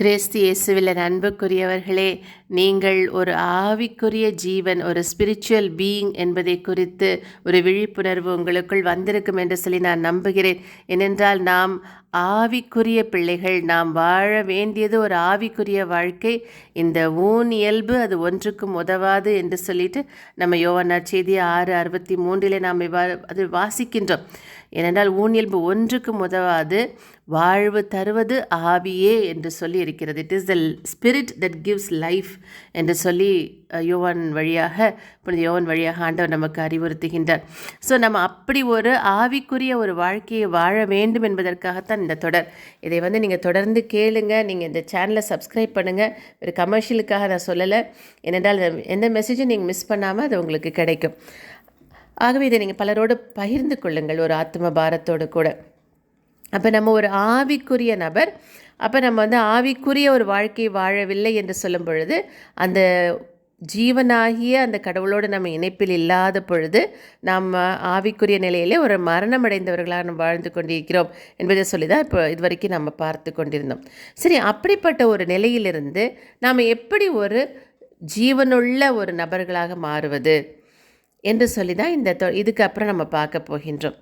கிறிஸ்து இயேசுவில் அன்புக்குரியவர்களே நீங்கள் ஒரு ஆவிக்குரிய ஜீவன் ஒரு ஸ்பிரிச்சுவல் பீயிங் என்பதை குறித்து ஒரு விழிப்புணர்வு உங்களுக்குள் வந்திருக்கும் என்று சொல்லி நான் நம்புகிறேன். ஏனென்றால் நாம் ஆவிக்குரிய பிள்ளைகள் நாம் வாழ வேண்டியது ஒரு ஆவிக்குரிய வாழ்க்கை. இந்த ஊன் இயல்பு அது ஒன்றுக்கும் உதவாது என்று சொல்லிட்டு நம்ம யோவனார் செய்தி ஆறு அறுபத்தி மூன்றிலே நாம் இவ்வாறு அது வாசிக்கின்றோம். ஏனென்றால் ஊன் இயல்பு ஒன்றுக்கும் உதவாது. வாழ்வு தருவது ஆவியே என்று சொல்லி இருக்கிறது. It is the spirit that gives life என்று சொல்லி அஹ், யோவான் வழியாக புனித யோவான் வழியாக ஆண்டவர் நமக்கு அறிவுறுத்துகின்றார். ஸோ நம்ம அப்படி ஒரு ஆவிக்குரிய ஒரு வாழ்க்கையை வாழ வேண்டும் என்பதற்காகத்தான் இந்த தொடர். இதை வந்து நீங்கள் தொடர்ந்து கேளுங்க. நீங்கள் இந்த சேனலை சப்ஸ்கிரைப் பண்ணுங்கள் ஒரு கமர்ஷியலுக்காக நான் சொல்லலை. ஏனென்றால் எந்த மெசேஜும் நீங்கள் மிஸ் பண்ணாமல் அது உங்களுக்கு கிடைக்கும். ஆகவே இதை நீங்கள் பலரோடு பகிர்ந்து கொள்ளுங்கள். ஒரு ஆத்ம பாரத்தோடு கூட. அப்போ நம்ம ஒரு ஆவிக்குரிய நபர் அப்போ நம்ம வந்து ஆவிக்குரிய ஒரு வாழ்க்கை வாழவில்லை என்று சொல்லும் பொழுது அந்த ஜீவனாகிய அந்த கடவுளோடு நம்ம இணைப்பில் இல்லாத பொழுது நம்ம ஆவிக்குரிய நிலையிலே ஒரு மரணம் அடைந்தவர்களாக நம்ம வாழ்ந்து கொண்டிருக்கிறோம் என்பதை சொல்லி தான் இப்போ இது வரைக்கும் நம்ம பார்த்து கொண்டிருந்தோம். சரி அப்படிப்பட்ட ஒரு நிலையிலிருந்து நாம் எப்படி ஒரு ஜீவனுள்ள ஒரு நபர்களாக மாறுவது? என்று சொல்லி தான் இந்த தொ- இதுக்கு அப்புறம் நம்ம பார்க்க போகின்றோம்.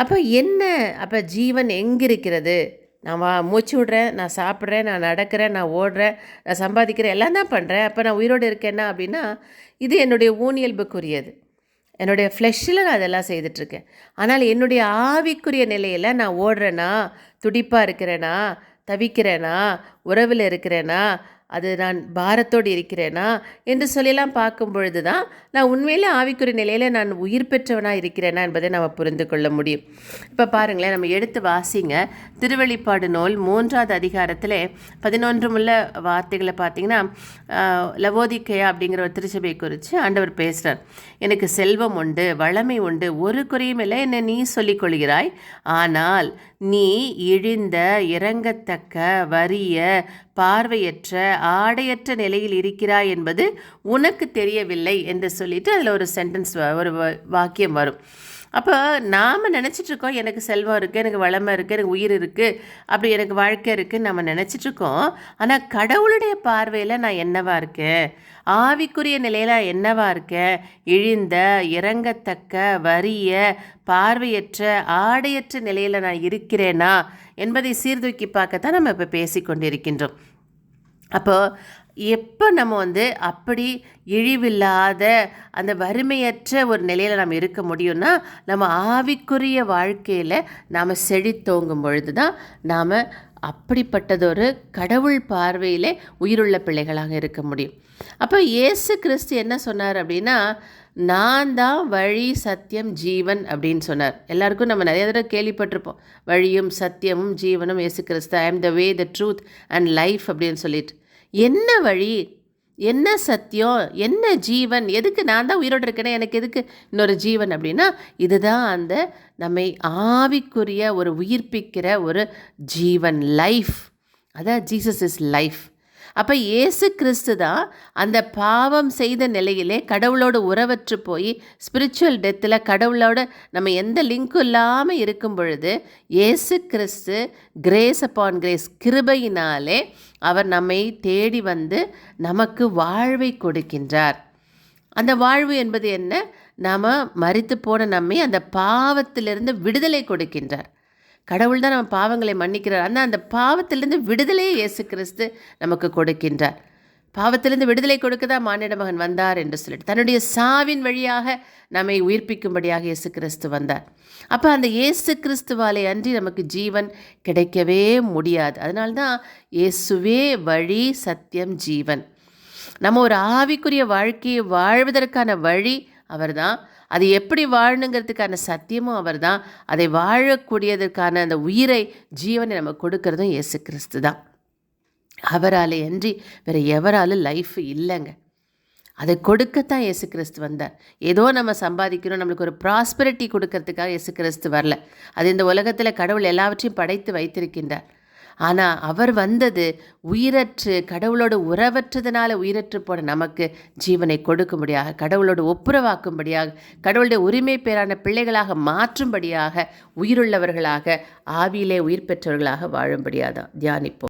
அப்போ என்ன? அப்போ ஜீவன் எங்கே இருக்கிறது நான் வா மூச்சு விடுறேன் நான் சாப்பிட்றேன் நான் நடக்கிறேன் நான் ஓடுறேன் நான் சம்பாதிக்கிறேன் எல்லாம் தான் பண்ணுறேன் அப்போ நான் உயிரோடு இருக்கேன்னா அப்படின்னா இது என்னுடைய ஊனியல்புக்குரியது. என்னுடைய ஃப்ளெஷ்ஷில் நான் அதெல்லாம் செய்துட்ருக்கேன் ஆனால் என்னுடைய ஆவிக்குரிய நிலையில் நான் ஓடுறேனா? துடிப்பாக இருக்கிறேனா? தவிக்கிறேனா? உறவில் இருக்கிறேனா? அது நான் பாரத்தோடு இருக்கிறேனா என்று சொல்லலாம் பார்க்கும் பொழுது தான் நான் உண்மையிலே ஆவிக்குரிய நிலையில் நான் உயிர் பெற்றவனாக இருக்கிறேனா என்பதை நம்ம புரிந்து கொள்ள முடியும். இப்போ பாருங்களேன் நம்ம எடுத்து வாசிங்க. திருவெளிப்பாடு நூல் மூன்றாவது அதிகாரத்தில் பதினொன்று உள்ள வார்த்தைகளை பார்த்தீங்கன்னா லவோதிக்கையா அப்படிங்கிற ஒரு திருச்சபை குறித்து ஆண்டவர் பேசுகிறார் எனக்கு செல்வம் உண்டு வளமை உண்டு ஒரு குறையும் இல்லை என்ன நீ சொல்லிக் கொள்கிறாய். ஆனால் நீ இழிந்த இறங்கத்தக்க வறிய பார்வையற்ற ஆடையற்ற நிலையில் இருக்கிறாய் என்பது உனக்கு தெரியவில்லை என்று சொல்லிட்டு அதில் ஒரு சென்டென்ஸ் ஒரு வாக்கியம் வரும். அப்போ நாம் நினச்சிட்ருக்கோம் எனக்கு செல்வம் இருக்குது எனக்கு வளமை இருக்குது எனக்கு உயிர் இருக்குது அப்படி எனக்கு வாழ்க்கை இருக்குதுன்னு நம்ம நினச்சிட்ருக்கோம் ஆனால் கடவுளுடைய பார்வையில் நான் என்னவாக இருக்கேன்? ஆவிக்குரிய நிலையில் என்னவாக இருக்கேன்? இழிந்த இறங்கத்தக்க வறிய பார்வையற்ற ஆடையற்ற நிலையில் நான் இருக்கிறேனா என்பதை சீர்தூக்கி பார்க்கத்தான் நம்ம இப்போ பேசிக்கொண்டிருக்கின்றோம். அப்போது எப்போ நம்ம வந்து அப்படி இழிவில்லாத அந்த வறுமையற்ற ஒரு நிலையில் நம்ம இருக்க முடியும்னா நம்ம ஆவிக்குரிய வாழ்க்கையில் நாம் செழித்தோங்கும் பொழுது தான் நாம் அப்படிப்பட்டதொரு கடவுள் பார்வையிலே உயிருள்ள பிள்ளைகளாக இருக்க முடியும். அப்போ இயேசு கிறிஸ்து என்ன சொன்னார் அப்படின்னா நான் தான் வழி சத்தியம் ஜீவன் அப்படின்னு சொன்னார். எல்லாருக்கும் நம்ம நிறைய தடவை கேள்விப்பட்டிருப்போம். வழியும் சத்தியமும் ஜீவனும் Yesu Kristu I am the way the truth and life அப்படின்னு சொல்லிட்டு. என்ன வழி? என்ன சத்தியம்? என்ன ஜீவன்? எதுக்கு நான் தான் உயிரோடு இருக்கேனே? எனக்கு எதுக்கு இன்னொரு ஜீவன் அப்படின்னா இதுதான் அந்த நம்மை ஆவிக்குரிய ஒரு உயிர்ப்பிக்கிற ஒரு ஜீவன் லைஃப் அதான் ஜீசஸ் இஸ் லைஃப் அப்போ இயேசு கிறிஸ்து தான் அந்த பாவம் செய்த நிலையிலே கடவுளோட உறவற்று போய் ஸ்பிரிச்சுவல் டெத்தில் கடவுளோட நம்ம எந்த லிங்க்கும் இல்லாமல் இருக்கும் பொழுது இயேசு கிறிஸ்து கிரேஸ் அப்பான் கிரேஸ் கிருபையினாலே அவர் நம்மை தேடி வந்து நமக்கு வாழ்வை கொடுக்கின்றார். அந்த வாழ்வு என்பது என்ன? நாம் மறித்து போன நம்மை அந்த பாவத்திலிருந்து விடுதலை கொடுக்கின்றார். கடவுள் தான் நம்ம பாவங்களை மன்னிக்கிறார். ஆனால் அந்த பாவத்திலிருந்து விடுதலையை இயேசு கிறிஸ்து நமக்கு கொடுக்கின்றார். பாவத்திலிருந்து விடுதலை கொடுக்க தான் மானிட மகன் வந்தார் என்று சொல்லிட்டு தன்னுடைய சாவின் வழியாக நம்மை உயிர்ப்பிக்கும்படியாக இயேசு கிறிஸ்து வந்தார். அப்போ அந்த இயேசு கிறிஸ்துவாலே அன்றி நமக்கு ஜீவன் கிடைக்கவே முடியாது. அதனால்தான் இயேசுவே வழி சத்தியம் ஜீவன். நம்ம ஒரு ஆவிக்குரிய வாழ்க்கையை வாழ்வதற்கான வழி அவர்தான். அது எப்படி வாழணுங்கிறதுக்கான சத்தியமும் அவர்தான். அதை வாழக்கூடியதற்கான அந்த உயிரை ஜீவனை நம்ம கொடுக்கறதும் இயேசு கிறிஸ்து தான். அவரால் அன்றி வேறு எவராலும் லைஃப் இல்லைங்க. அதை கொடுக்கத்தான் இயேசு கிறிஸ்து வந்தார். ஏதோ நம்ம சம்பாதிக்கிறோம் நம்மளுக்கு ஒரு ப்ராஸ்பரிட்டி கொடுக்கறதுக்காக இயேசு கிறிஸ்து வரல. அது இந்த உலகத்தில் கடவுள் எல்லாவற்றையும் படைத்து வைத்திருக்கின்றார். ஆனால் அவர் வந்தது உயிரற்று கடவுளோடு உறவற்றதுனால உயிரற்று போன நமக்கு ஜீவனை கொடுக்கும்படியாக கடவுளோடு ஒப்புரவாக்கும்படியாக கடவுளுடைய உரிமை பேரான பிள்ளைகளாக மாற்றும்படியாக உயிருள்ளவர்களாக ஆவியிலே உயிர் பெற்றவர்களாக வாழும்படியாக தியானிப்போம்.